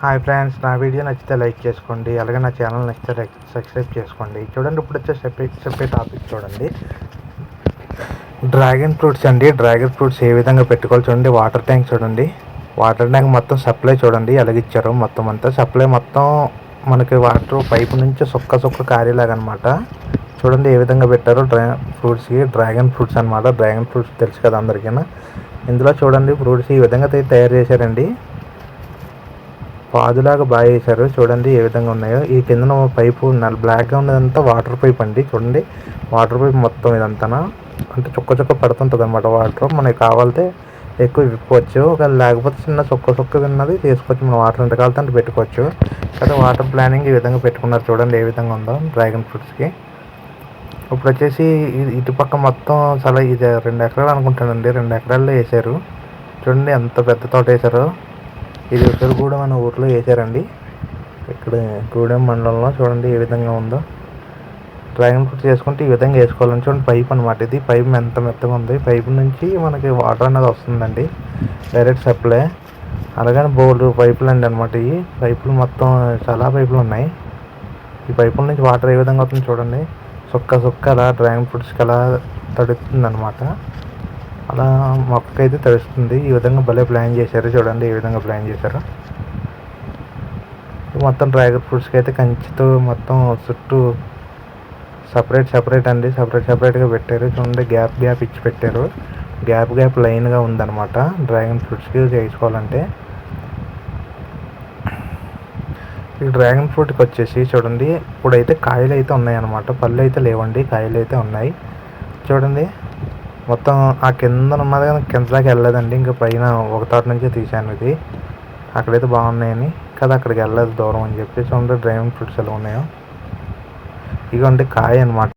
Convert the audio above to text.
Hi friends నా video నచ్చితే like చేసుకోండి. అలాగే నా ఛానల్ నచ్చితే సబ్స్క్రైబ్ చేసుకోండి. చూడండి ఇప్పుడు వచ్చే చెప్పే చెప్పే టాపిక్ చూడండి. డ్రాగన్ ఫ్రూట్స్ అండి. డ్రాగన్ ఫ్రూట్స్ ఏ విధంగా పెట్టుకోవాలి చూడండి. వాటర్ ట్యాంక్ చూడండి. వాటర్ ట్యాంక్ మొత్తం సప్లై చూడండి. ఎలాగిచ్చారు మొత్తం అంతా. సప్లై మొత్తం మనకి వాటర్ పైపు నుంచి సుక్క సుక్క కారేలాగా చూడండి ఏ విధంగా పెట్టారో డ్రా ఫ్రూట్స్కి డ్రాగన్ ఫ్రూట్స్ అనమాట డ్రాగన్ ఫ్రూట్స్ తెలుసు కదా అందరికైనా. ఇందులో చూడండి ఫ్రూట్స్ ఈ విధంగా అయితే తయారు చేశారండి. పాదులాగా బాగా వేశారు. చూడండి ఏ విధంగా ఉన్నాయో. ఈ కిందన పైపు బ్లాక్గా ఉన్నదంతా వాటర్ పైప్ అండి. చూడండి వాటర్ పైప్ మొత్తం ఇదంతా అంటే చుక్క చుక్క పడుతుంటుంది అనమాట వాటర్ మనకి కావాలితే ఎక్కువ విప్పుకోవచ్చు ఒకవేళ లేకపోతే చిన్న చుక్క చుక్క ఉన్నది తీసుకోవచ్చు మనం వాటర్ ఎంత కావాలంటే అంటే పెట్టుకోవచ్చు. కదా వాటర్ ప్లానింగ్ ఈ విధంగా పెట్టుకున్నారు చూడండి ఏ విధంగా ఉందో డ్రాగన్ ఫ్రూట్స్కి ఇప్పుడు వచ్చేసి ఇటు ఇటుపక్క మొత్తం చాలా ఇది రెండు ఎకరాలు అనుకుంటానండి. రెండు ఎకరాల్లో వేసారు చూడండి ఎంత పెద్ద తోట వేసారో ఇది రోజులు కూడా మన ఊర్లో వేసారండి. ఇక్కడ గూడెం మండలంలో చూడండి ఏ విధంగా ఉందో. డ్రాగన్ ఫ్రూట్ చేసుకుంటే ఈ విధంగా వేసుకోవాలని చూడండి. పైప్ అనమాట ఇది. పైప్ ఎంత మెత్తగా ఉంది. పైప్ నుంచి మనకి వాటర్ అనేది వస్తుందండి. Direct supply. అలాగని బోర్డు పైపులు అండి అనమాట ఇవి. పైపులు మొత్తం చాలా పైపులు ఉన్నాయి. ఈ పైపుల నుంచి వాటర్ ఏ విధంగా వస్తుంది చూడండి. సుక్క సుక్క అలా డ్రాగన్ ఫ్రూట్స్కి అలా తడుతుంది అనమాట అలా మొక్కకైతే తడుస్తుంది. ఈ విధంగా భలే ప్లాన్ చేశారు. చూడండి ఏ విధంగా ప్లాన్ చేశారు. మొత్తం డ్రాగన్ ఫ్రూట్స్కి అయితే కంచితో మొత్తం చుట్టూ సపరేట్ సపరేట్ అండి. సపరేట్ సపరేట్గా పెట్టారు. చూడండి గ్యాప్ గ్యాప్ ఇచ్చి పెట్టారు. గ్యాప్ గ్యాప్ లైన్గా ఉందన్నమాట. డ్రాగన్ ఫ్రూట్స్కి చేసుకోవాలంటే ఈ డ్రాగన్ ఫ్రూట్కి వచ్చేసి చూడండి ఇప్పుడైతే కాయలు అయితే ఉన్నాయన్నమాట. పళ్ళు అయితే లేవండి కాయలు అయితే ఉన్నాయి. చూడండి మొత్తం ఆ కింద ఉన్నది కానీ కింద దాకా వెళ్ళలేదండి. ఇంకా పైన ఒక తోట నుంచే తీశాను ఇది. అక్కడైతే బాగున్నాయని. కదా అక్కడికి వెళ్ళలేదు దూరం అని చెప్పేసి ఉంటే డ్రైవింగ్ ఫ్రూట్స్ ఎలా ఉన్నాయో. ఇగోండి కాయ అనమాట